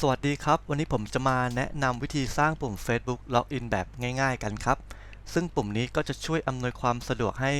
สวัสดีครับ วันนี้ผมจะมาแนะนำวิธีสร้างปุ่ม Facebook Login แบบง่าย ๆ กันครับ ซึ่งปุ่มนี้ก็จะช่วยอำนวยความสะดวกให้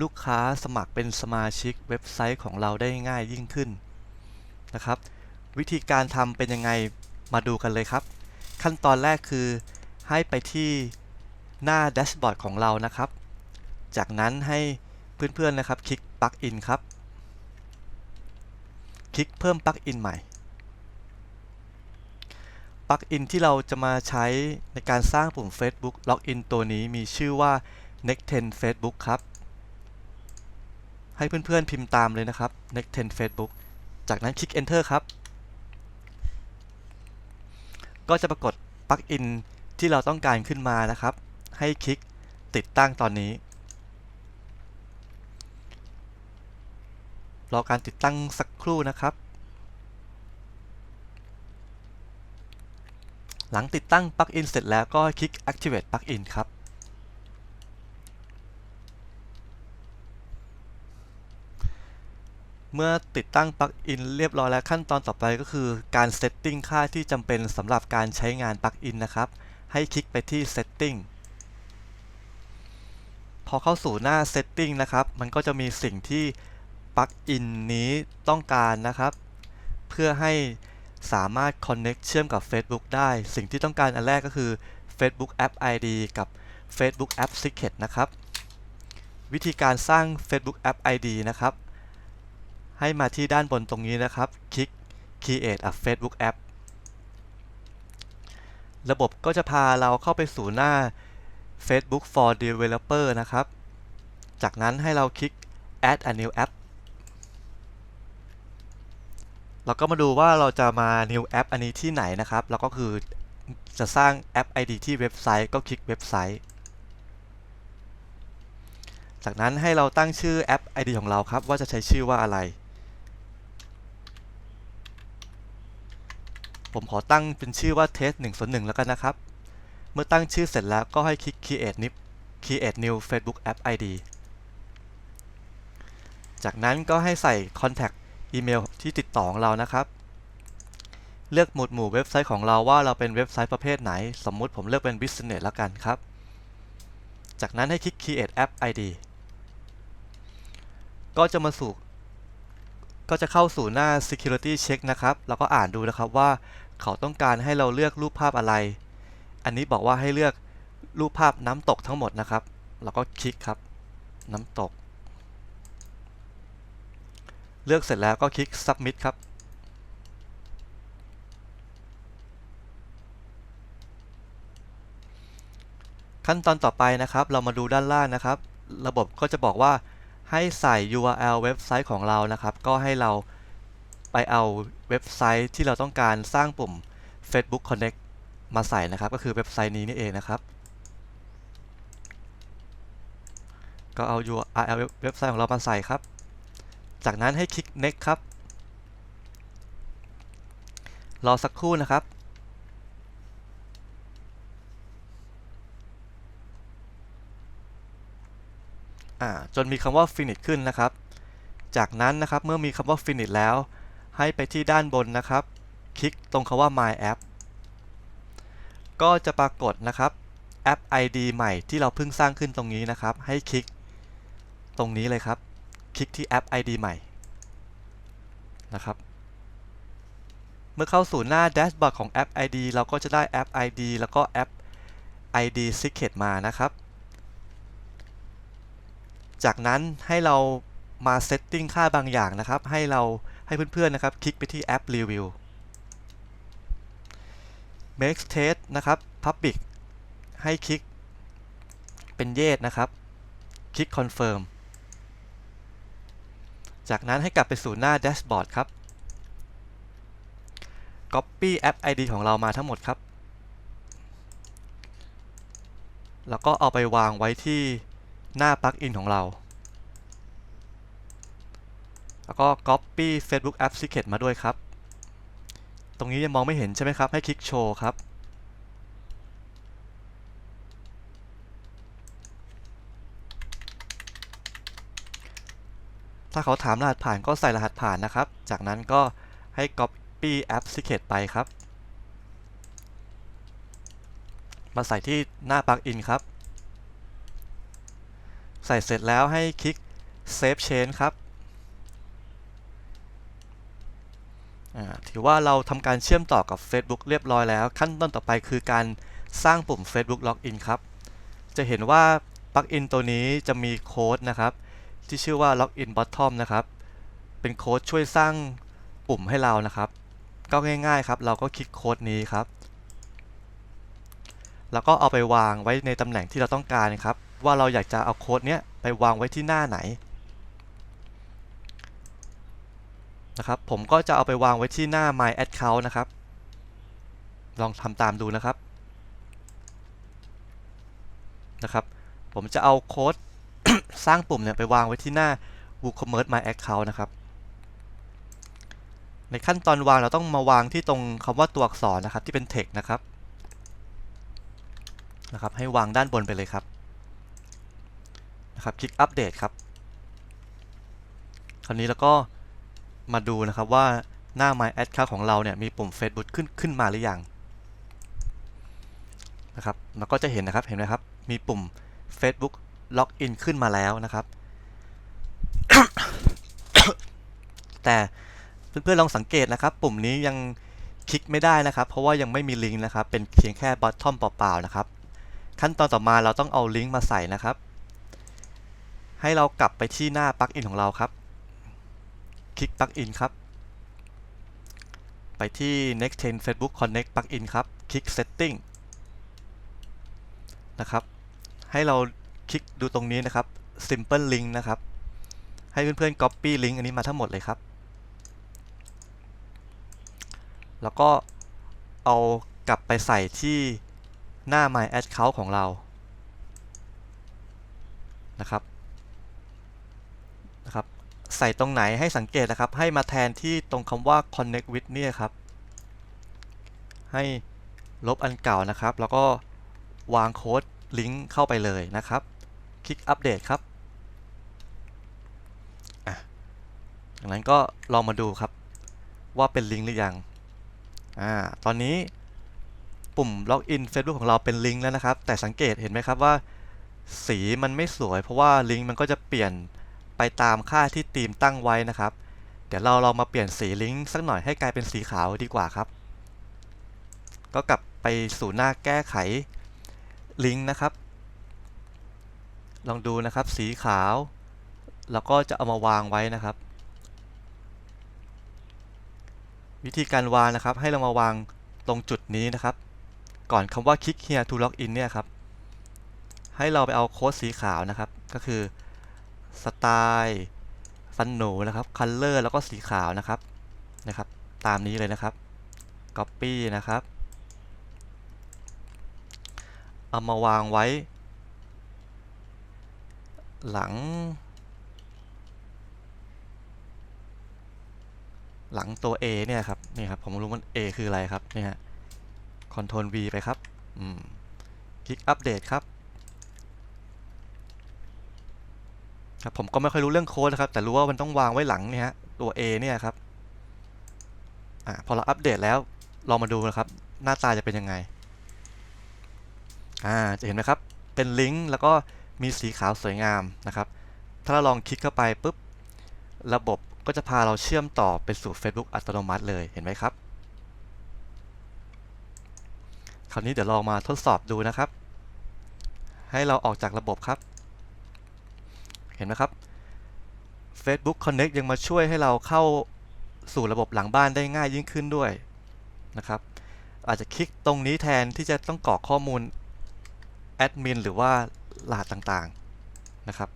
ลูกค้าสมัครเป็นสมาชิกเว็บไซต์ของเราได้ง่ายยิ่งขึ้นนะครับ วิธีการทำเป็นยังไงมาดูกันเลยครับ ขั้นตอนแรกคือให้ไปที่หน้าแดชบอร์ดของเรานะครับ จากนั้นให้เพื่อนๆนะครับคลิกปลั๊กอินครับ คลิกเพิ่มปลั๊กอินใหม่ ปลั๊กอินที่เราจะมาใช้ในการสร้างปุ่ม Facebook Login ตัวนี้มีชื่อว่า Next10 Facebook ครับ ให้เพื่อนๆพิมพ์ตามเลยนะครับ Next10 Facebook จากนั้นคลิก Enter ครับ ก็จะปรากฏปลั๊กอินที่เราต้องการขึ้นมานะครับ ให้คลิกติดตั้งตอนนี้ รอการติดตั้งสักครู่นะครับ หลังติดตั้งปลั๊กอินเสร็จแล้วก็คลิก Activate Plugin ครับ เมื่อติดตั้งปลั๊กอินเรียบร้อยแล้วขั้นตอนต่อไปก็คือการเซตติ้งค่าที่จำเป็นสำหรับการใช้งานปลั๊กอินนะครับ ให้คลิกไปที่ Setting พอเข้าสู่หน้า Setting นะครับ มันก็จะมีสิ่งที่ปลั๊กอินนี้ต้องการนะครับ เพื่อให้ สามารถ Connect เชื่อมกับ Facebook ได้ สิ่งที่ต้องการอันแรกก็คือ Facebook App ID กับ Facebook App Secret นะครับ วิธีการสร้าง Facebook App ID นะครับ ให้มาที่ด้านบนตรงนี้นะครับ คลิก Create a Facebook App ระบบก็จะพาเราเข้าไปสู่หน้า Facebook for Developer นะครับ จากนั้นให้เราคลิก Add a new app เราก็มาดูว่าเราจะมา new app อันนี้ที่ไหนนะครับ แล้วก็คือจะสร้างแอป ID ที่เว็บไซต์ก็คลิกเว็บไซต์ จากนั้นให้เราตั้งชื่อแอป ID ของเราครับ ว่าจะใช้ชื่อว่าอะไร ผมขอตั้งเป็นชื่อว่า test 1 0 1แล้วกันนะครับ เมื่อตั้งชื่อเสร็จแล้วก็ให้คลิก create new create new Facebook app ID จากนั้นก็ให้ใส่ contact อีเมลที่ติดต่อของเรานะครับ เลือกหมวดหมู่เว็บไซต์ของเราว่าเราเป็นเว็บไซต์ประเภทไหน สมมุติผมเลือกเป็น Business แล้วกันครับ จากนั้นให้คลิก Create App ID ก็จะมาสู่ก็จะเข้าสู่หน้า Security Check นะครับ แล้วก็อ่านดูนะครับว่าเขาต้องการให้เราเลือกรูปภาพอะไร อันนี้บอกว่าให้เลือกรูปภาพน้ำตกทั้งหมดนะครับเราก็คลิกครับ น้ำตก เลือกเสร็จแล้วก็คลิก submit ครับ ขั้นตอนต่อไปนะครับ เรามาดูด้านล่างนะครับ ระบบก็จะบอกว่าให้ใส่ URL เว็บไซต์ของเรานะครับ ก็ให้เราไปเอาเว็บไซต์ที่เราต้องการสร้างปุ่ม Facebook Connect มาใส่นะครับ ก็คือเว็บไซต์นี้นี่เองนะครับ ก็เอา URL เว็บไซต์ของเรามาใส่ครับ จากนั้นให้คลิก next ครับ รอสักครู่นะครับ จนมีคำว่า finish ขึ้นนะครับ จากนั้นนะครับเมื่อมีคำว่า finish แล้ว ให้ไปที่ด้านบนนะครับ คลิกตรงคำว่า my app ก็จะปรากฏนะครับแอป ID ใหม่ที่เราเพิ่งสร้างขึ้นตรงนี้นะครับ ให้คลิกตรงนี้เลยครับ คลิกที่แอป ID ใหม่นะครับ เมื่อเข้าสู่หน้าแดชบอร์ดของแอป ID เราก็จะได้แอป ID แล้วก็แอป ID Secret มานะครับ จากนั้นให้เรามาเซตติ้งค่าบางอย่างนะครับ ให้เราให้เพื่อนๆนะครับ คลิกไปที่แอป Review Make Test นะครับ Public ให้คลิกเป็น Yes นะครับ คลิก Confirm จากนั้นให้กลับไปสู่หน้า Dashboard ครับ Copy App ID ของเรามาทั้งหมดครับ แล้วก็เอาไปวางไว้ที่หน้า Plugin ของเรา แล้วก็ Copy Facebook App Secret มาด้วยครับ ตรงนี้ยังมองไม่เห็นใช่ไหมครับ ให้คลิกโชว์ครับ ถ้าเขาถามรหัสผ่านก็ใส่รหัสผ่านนะครับ จากนั้นก็ให้ Copy App Secret ไปครับ มาใส่ที่หน้าปลั๊กอินครับ ใส่เสร็จแล้วให้คลิก Save Change ครับถือว่าเราทำการเชื่อมต่อกับ Facebook เรียบร้อยแล้ว ขั้นต้นต่อไปคือการสร้างปุ่ม Facebook Login ครับ จะเห็นว่าปลั๊กอินตัวนี้จะมีโค้ดนะครับ ที่ชื่อว่า Login Bottom นะครับ เป็นโค้ดช่วยสร้างปุ่มให้เรานะครับ ก็ง่ายๆครับ เราก็คลิกโค้ดนี้ครับ แล้วก็เอาไปวางไว้ในตำแหน่งที่เราต้องการครับ ว่าเราอยากจะเอาโค้ดเนี้ยไปวางไว้ที่หน้าไหนนะครับ ผมก็จะเอาไปวางไว้ที่หน้า My Account นะครับ ลองทำตามดูนะครับนะครับ ผมจะเอาโค้ด สร้างปุ่มเนี่ยไปวางไว้ที่หน้า WooCommerce My Account นะครับ ในขั้นตอนวางเราต้องมาวางที่ตรงคำว่าตัวอักษรนะครับที่เป็น text นะครับนะครับ ให้วางด้านบนไปเลยครับนะครับ คลิกอัปเดตครับ คราวนี้แล้วก็มาดูนะครับว่าหน้า My Account ของเราเนี่ยมีปุ่ม Facebook ขึ้นขึ้นมาหรือยังนะครับเราก็จะเห็นนะครับเห็นไหมครับ มีปุ่ม Facebook Login ขึ้นมาแล้วนะครับ แต่เพื่อนๆลองสังเกตนะครับ ปุ่มนี้ยังคลิกไม่ได้นะครับ เพราะว่ายังไม่มีลิงก์นะครับ เป็นเพียงแค่ bottom เปล่าๆนะครับ ขั้นตอนต่อมาเราต้องเอาลิงก์มาใส่นะครับ ให้เรากลับไปที่หน้าปลั๊กอินของเราครับ คลิกปลั๊กอินครับ ไปที่ next 10 Facebook connect plugin ครับ คลิก setting นะครับ ให้เรา คลิกดูตรงนี้นะครับ simple link นะครับ ให้เพื่อนๆ copy link อันนี้มาทั้งหมดเลยครับ แล้วก็เอากลับไปใส่ที่หน้า My Account ของเรา นะครับ นะครับ ใส่ตรงไหนให้สังเกตนะครับ ให้มาแทนที่ตรงคำว่า connect with เนี่ยครับ ให้ลบอันเก่านะครับ แล้วก็วางโค้ดลิงก์เข้าไปเลยนะครับ คลิกอัปเดตครับอะจากนั้นก็ลองมาดูครับว่าเป็นลิงก์หรือยังอ่าตอนนี้ปุ่มล็อกอิน Facebook ของเราเป็นลิงก์แล้วนะครับ แต่สังเกตเห็นไหมครับว่า สีมันไม่สวย เพราะว่าลิงก์มันก็จะเปลี่ยนไปตามค่าที่ทีมตั้งไว้นะครับ เดี๋ยวเราลองมาเปลี่ยนสีลิงก์สักหน่อยให้กลายเป็นสีขาวดีกว่าครับ ก็กลับไปสู่หน้าแก้ไขลิงก์นะครับ ลองดูนะครับสีขาว แล้วก็จะเอามาวางไว้นะครับ วิธีการวางนะครับ ให้เรามาวางตรงจุดนี้นะครับ ก่อนคำว่า click here to log in เนี่ยครับให้เราไปเอาโค้ดสีขาวนะครับ ก็คือสไตล์ฟันหนูนะครับ color แล้วก็สีขาวนะครับนะครับ ตามนี้เลยนะครับ copy นะครับ เอามาวางไว้ หลัง หลังตัว A เนี่ยครับนี่ครับผมรู้ว่า A คืออะไรครับนี่ฮะ Ctrl V ไปครับอืมคลิกอัปเดตครับครับ ผมก็ไม่ค่อยรู้เรื่องโค้ดนะครับ แต่รู้ว่ามันต้องวางไว้หลังเนี่ยฮะตัว A เนี่ยครับอ่าพอเราอัปเดตแล้วลองมาดูนะครับ หน้าตาจะเป็นยังไงอ่าจะเห็นไหมครับ เป็นลิงก์แล้วก็ มีสีขาวสวยงามนะครับ ถ้าเราลองคลิกเข้าไปปุ๊บ ระบบก็จะพาเราเชื่อมต่อไปสู่ Facebook อัตโนมัติเลยเห็นไหมครับ คราวนี้เดี๋ยวลองมาทดสอบดูนะครับ ให้เราออกจากระบบครับ เห็นไหมครับ Facebook Connect ยังมาช่วยให้เราเข้าสู่ระบบหลังบ้านได้ง่ายยิ่งขึ้นด้วยนะครับ อาจจะคลิกตรงนี้แทนที่จะต้องกรอกข้อมูลแอดมินหรือว่า รหัสต่างๆนะครับ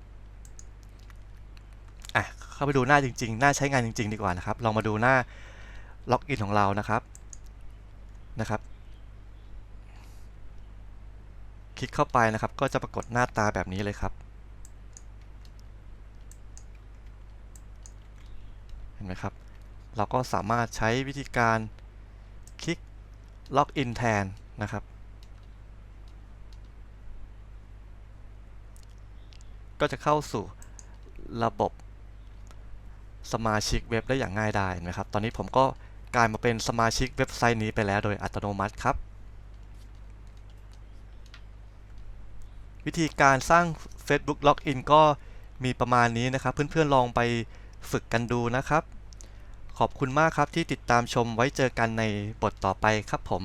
อะเข้าไปดูหน้าจริงๆ หน้าใช้งานจริง ๆ ดีกว่านะครับ ลองมาดูหน้าล็อกอินของเรานะครับนะครับ คลิกเข้าไปนะครับ ก็จะปรากฏหน้าตาแบบนี้เลยครับ เห็นไหมครับ เราก็สามารถใช้วิธีการคลิกล็อกอินแทนนะครับ ก็จะเข้าสู่ระบบสมาชิกเว็บได้อย่างง่ายดายนะครับ ตอนนี้ผมก็กลายมาเป็นสมาชิกเว็บไซต์นี้ไปแล้วโดยอัตโนมัติครับ วิธีการสร้าง Facebook Login ก็มีประมาณนี้นะครับ เพื่อนๆลองไปฝึกกันดูนะครับ ขอบคุณมากครับที่ติดตามชมไว้เจอกันในบทต่อไปครับผม